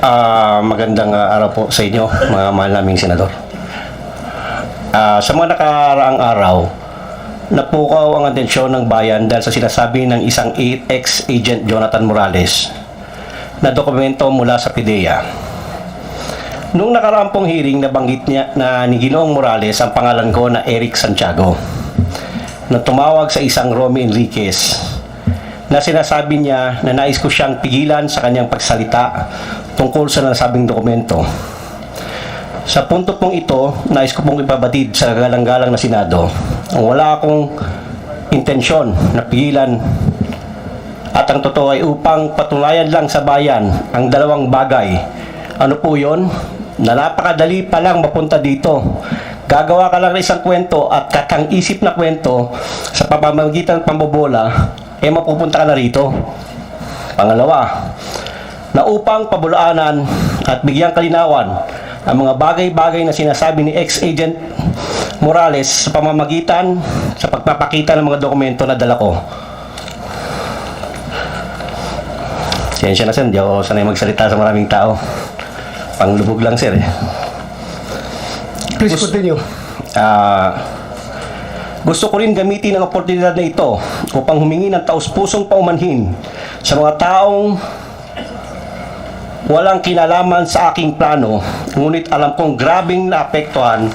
Ah, magandang ah, araw po sa inyo, mga mahal naming senador. Ah, sa mga nakaraang araw, napukaw ang atensyon ng bayan dahil sa sinasabi ng isang ex-agent Jonathan Morales na dokumento mula sa PIDEA. Nung nakaraang pong hearing, nabanggit niya na ni Ginoong Morales ang pangalan ko na Eric Santiago na tumawag sa isang Romy Enriquez na sinasabi niya na nais ko siyang pigilan sa kanyang pagsalita tungkol sa nasabing dokumento. Sa punto pong ito, nais ko pong ipabatid sa galang-galang na Senado wala akong intensyon na pigilan at ang totoo ay upang patunayan lang sa bayan ang dalawang bagay. Ano po yon? Na napakadali pa lang mapunta dito. Gagawa ka lang ng isang kwento at katang-isip na kwento sa pamamagitan ng pambobola, eh mapupunta ka na rito. Pangalawa, na upang pabulaanan at bigyang kalinawan ang mga bagay-bagay na sinasabi ni ex-agent Morales sa pamamagitan sa pagpapakita ng mga dokumento na dala ko. Siyensya na sir, di ako sanay magsalita sa maraming tao. Panglubog lang sir eh. Please Gusto- continue. Ah, gusto ko rin gamitin ang oportunidad na ito upang humingi ng taus-pusong paumanhin sa mga taong walang kinalaman sa aking plano, ngunit alam kong grabing naapektuhan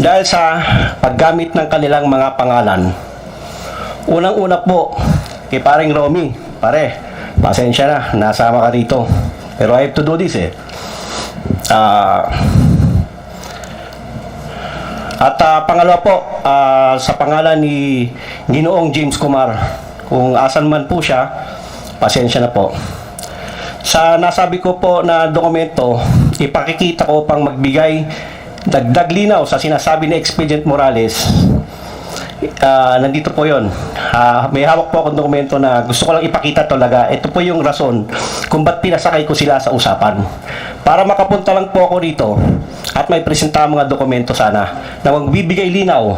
dahil sa paggamit ng kanilang mga pangalan. Unang-una po, kay paring Romy, pare, pasensya na, nasama ka rito. Pero I have to do this eh. Ah, at ah, pangalawa po, ah, sa pangalan ni Ginoong James Kumar, kung asan man po siya, pasensya na po. Sa nasabi ko po na dokumento, ipakikita ko pang magbigay dagdag linaw sa sinasabi ni Expedient Morales. Ah, nandito po yon. Ah, may hawak po akong dokumento na gusto ko lang ipakita talaga. Ito po yung rason kung ba't pinasakay ko sila sa usapan. Para makapunta lang po ako rito at may presenta mga dokumento sana na magbibigay linaw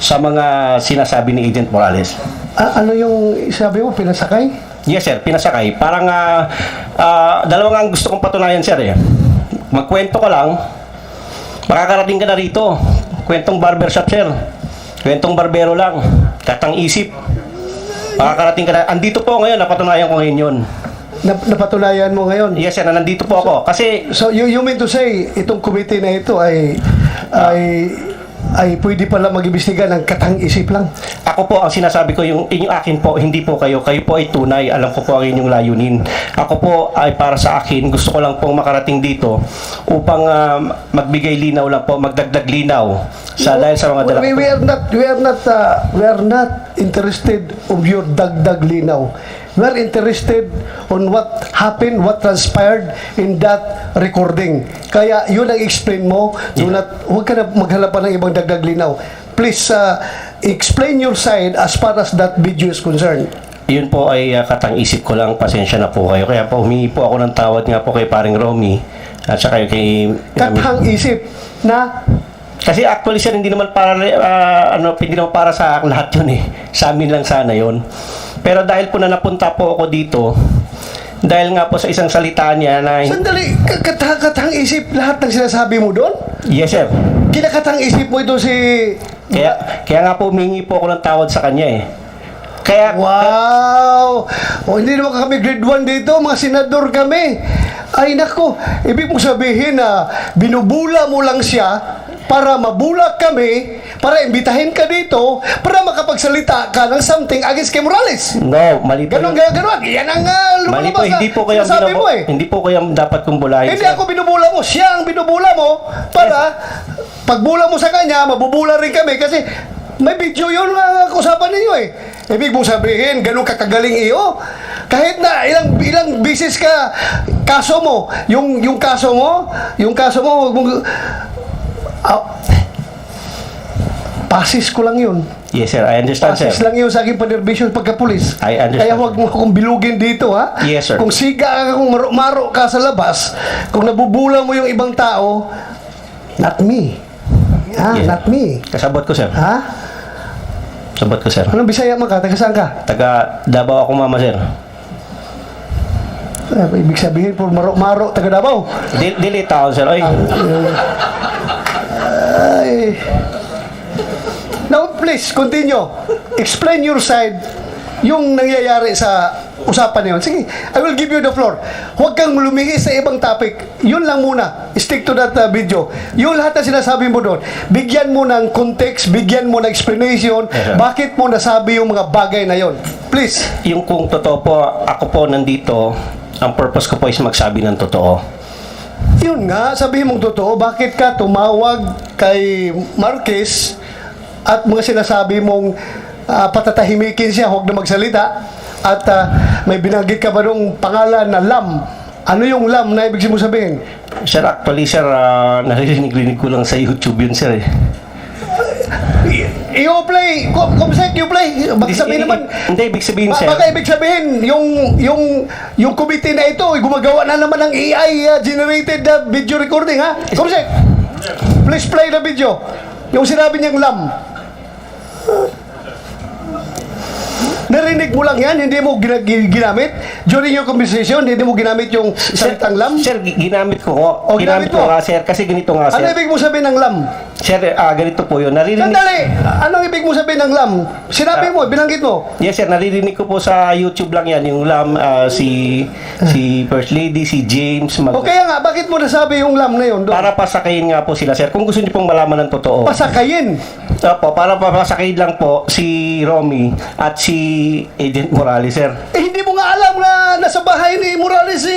sa mga sinasabi ni Agent Morales. A- ano yung sabi mo, pinasakay? Yes sir, pinasakay. Parang ah ah, dalawang ang gusto kong patunayan sir eh. Magkwento ka lang, makakarating ka na rito. Kwentong barbershop sir. Kwentong barbero lang. Katang isip. Makakarating ka na. Andito po ngayon, napatunayan ko ngayon yun. Nap- napatunayan mo ngayon? Yes sir, na nandito po ako. Kasi So, you, you mean to say, itong committee na ito ay ay ay pwede pala mag-imbestiga ng katang-isip lang. Ako po ang sinasabi ko yung inyong akin po hindi po kayo. Kayo po ay tunay. Alam ko po ang inyong layunin. Ako po ay para sa akin. Gusto ko lang pong makarating dito upang ah, magbigay linaw lang po magdagdag linaw sa dahil sa mga dala we, we are not we are not uh, we are not interested of your dagdag linaw. We are interested on what happened, what transpired in that recording. Kaya yun ang explain mo. Do Yeah. not, huwag ka na maghanap pa ng ibang dagdag linaw. Please uh, explain your side as far as that video is concerned. yun po ay ah, katang isip ko lang pasensya na po kayo kaya po humingi po ako ng tawad nga po kay paring Romy at saka kay Katang isip na Kasi actually sir, hindi naman para ah, ano, hindi naman para sa lahat 'yun eh. Sa amin lang sana 'yon. Pero dahil po na napunta po ako dito, dahil nga po sa isang salita niya na Sandali, ka- katang, isip lahat ng sinasabi mo doon? Yes sir. Kinakatang isip mo ito si... Kaya kaya nga po humingi po ako ng tawad sa kanya eh. Kaya Wow! O hindi naman kami grade 1 dito, mga senador kami. Ay nako, ibig mong sabihin na binubula mo lang siya para mabula kami, para imbitahin ka dito, para makapagsalita ka ng something against kay Morales. no, mali po. Ganon, ganon, ganon. Yan ang uh, Mali po, lumalabas hindi po kayo ang mo eh. hindi po kayo ang dapat kong bulahin. Hindi sir. ako binubula mo, siya ang binubula mo para pagbula mo sa kanya, mabubula rin kami kasi may video yun nga usapan ninyo eh. Ibig mong sabihin, ganun kakagaling iyo. Kahit na ilang ilang bisis ka kaso mo, yung yung kaso mo, yung kaso mo, huwag mong Ah, pasis ko lang yun. Yes sir, I understand sir. Pasis lang yun sa aking panerbisyon pagka-pulis. I understand, Kaya huwag mo akong bilugin dito, ha? Yes, sir. Kung siga ka, kung maro-maro ka sa labas, kung nabubula mo yung ibang tao, not me. Ah, Yes. not me. Kasabot ko sir. Ha? Sabot ko sir. Anong Bisaya man ka? Taga saan ka? Taga Davao ako mama sir. Ah, ibig sabihin, por maro-maro, taga Davao. Dil- Dili taon, sir. Ay, Ay. Please, continue. Explain your side yung nangyayari sa usapan na yun. Sige, I will give you the floor. Huwag kang lumihis sa ibang topic. Yun lang muna. Stick to that uh, video. Yung lahat na sinasabi mo doon, bigyan mo ng context, bigyan mo ng explanation, sir. bakit mo nasabi yung mga bagay na yon. Please. yung kung totoo po, ako po nandito, ang purpose ko po is magsabi ng totoo. Yun nga, sabihin mong totoo, bakit ka tumawag kay Marquez at mga sinasabi mong ah, patatahimikin siya, huwag na magsalita at ah, may binanggit ka ba nung pangalan na Lam? Ano yung Lam na ibig mo sabihin? Sir, actually, sir, ah, naririnig-rinig ko lang sa YouTube yun, sir. eh. You play, kum- kumsek, you play. Baka sabihin naman, Hindi, ibig sabihin, sir. baka ibig sabihin, yung, yung, yung committee na ito, gumagawa na naman ng AI ah, generated ah, video recording, ha? Kumsek, please play the video. Yung sinabi niyang Lam. Narinig mo lang yan, hindi mo gina- gi- ginamit. During your conversation, hindi mo ginamit yung salitang lam. Sir, gi- ginamit ko nga. O, ginamit ko mo? nga, sir. Kasi ganito nga, Ano sir. ibig mo sabihin ng lam? Sir, ah, ganito po yun. Naririnig... Sandali! Anong ibig mo sabihin ng lam? Sinabi mo, binanggit mo. Yes, sir. Naririnig ko po sa YouTube lang yan. Yung lam, ah, si si First Lady, si James. Mag- O kaya nga, bakit mo nasabi yung lam na yun doon? Para pasakayin nga po sila, sir. Kung gusto niyo pong malaman ng totoo. Pasakayin. Opo, para papasakayin lang po si Romy at si Agent Morales, sir. Eh, hindi mo nga alam na nasa bahay ni Morales si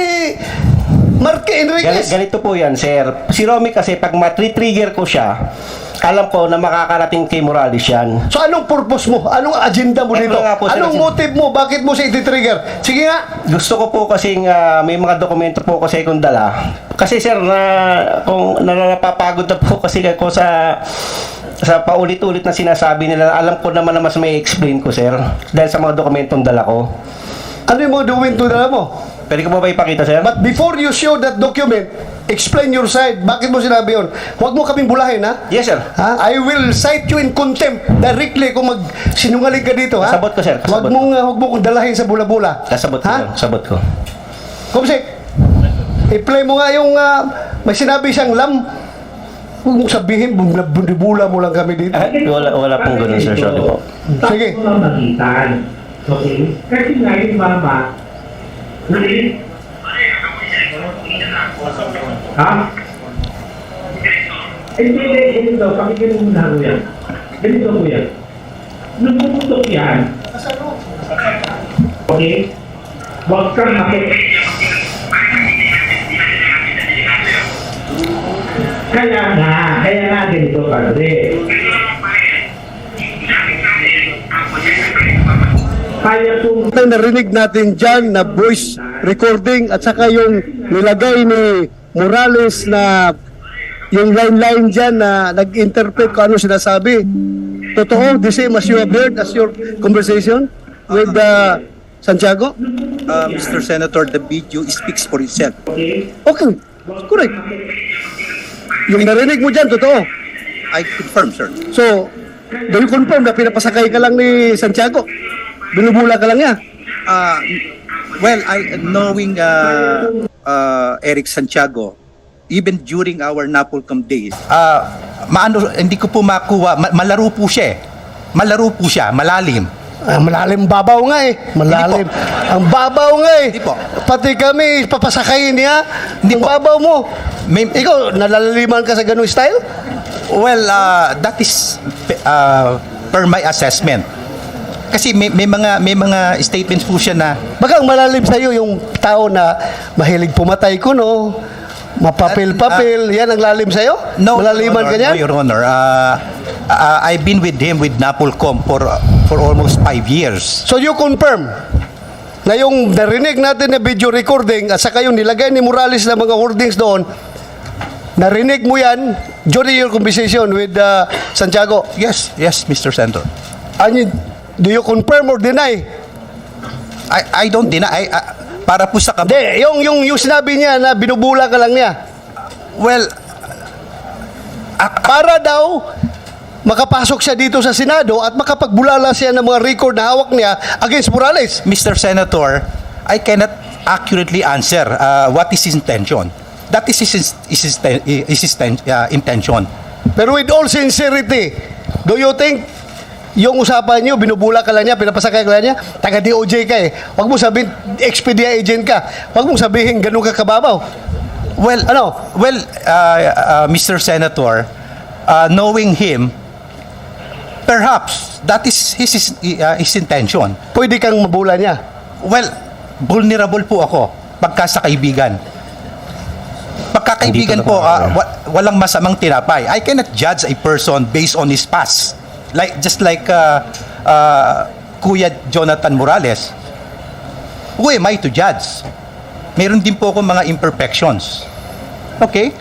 Marque Gal- Enriquez. ganito po yan, sir. Si Romy kasi, pag matri-trigger ko siya, alam ko na makakarating kay Morales yan. So anong purpose mo? Anong agenda mo Eto dito? nga po, sir, Anong kasi- motive mo? Bakit mo siya iti-trigger? Sige nga. Gusto ko po kasi may mga dokumento po kasi kung dala. Kasi sir, na, kung napapagod na po kasi ako sa sa paulit-ulit na sinasabi nila, alam ko naman na mas may explain ko, sir. Dahil sa mga dokumentong dala ko. Ano yung mga dokumento na mo? Pwede ko ba ba ipakita, sir? But before you show that document, explain your side. Bakit mo sinabi yun? Huwag mo kaming bulahin, ha? yes, sir. Ha? I will cite you in contempt directly kung magsinungaling ka dito, ha? Kasabot ko, sir. Huwag Kasabot mong, uh, huwag mo kong dalahin sa bula-bula. Kasabot ko, Ha? Kasabot ko. Kumsik, i-play mo nga yung uh, may sinabi siyang lam. Huwag mong sabihin, bun- bunibula mo lang kami dito. Ah, wala, wala pong ganun, sir. Sorry po. Sige. Tapos mga magitan. Okay? Kasi nga yung mama. Ha? Hindi, hindi, ganito. Pakinggan mo muna ko yan. Ganito ko yan. Nung pumutok yan, okay? Huwag kang makik... Kaya nga, kaya nga ganito, padre. Kaya kung Ang narinig natin dyan na voice recording at saka yung nilagay ni Morales na yung line-line dyan na nag-interpret kung ano sinasabi. Totoo, the same as you have heard as your conversation with uh, Santiago? Uh, Mr. Senator, the video speaks for itself. okay, Okay, correct. Yung narinig mo dyan, totoo. I confirm, sir. So, do you confirm na pinapasakay ka lang ni Santiago? Binubula ka lang niya? Uh, well, I knowing uh, uh, Eric Santiago, even during our Napolcom days, uh, maano, hindi ko po makuha, ma- malaro po siya eh. Malaro po siya, malalim. Ah, malalim babaw nga eh. Malalim. Ang babaw nga eh. Hindi po. Pati kami, papasakayin niya. Hindi Ang po. babaw mo. May- Ikaw, nalalaliman ka sa ganung style? Well, uh, that is uh, per my assessment. Kasi may, may mga may mga statements po siya na Baka ang malalim sa'yo yung tao na mahilig pumatay ko, no? Mapapil-papil. Yan ang lalim sa'yo? No, Malaliman Your ka Honor, niyan? No, Your Honor. Uh, uh, I've been with him with Napolcom for uh, for almost five years. So you confirm na yung narinig natin na video recording at saka yung nilagay ni Morales na mga wordings doon, narinig mo yan during your conversation with uh, Santiago. Yes, yes, Mr. Senator. And you- do you confirm or deny? I I don't deny. I, uh, para po sa kab- Hindi, yung, yung, yung sinabi niya na binubula ka lang niya. Well, Para daw makapasok siya dito sa Senado at makapagbulala siya ng mga record na hawak niya against Morales. Mr. Senator, I cannot accurately answer uh, what is his intention. That is his, his, his, his, his uh, intention. Pero with all sincerity, do you think yung usapan nyo, binubula ka lang niya, pinapasakay ka lang niya, taga DOJ ka eh. Huwag mo sabihin, Expedia agent ka. Huwag mong sabihin, ganun ka kababaw. Well, Ano? Well, uh, uh, Mr. Senator, uh, knowing him, perhaps that is his his, uh, his intention. Pwede kang mabula niya. Well, vulnerable po ako pagka sa kaibigan. Pagkakaibigan po, wa- walang masamang tinapay. I cannot judge a person based on his past. Like just like uh, uh, Kuya Jonathan Morales. Who am I to judge? Meron din po ako mga imperfections. Okay?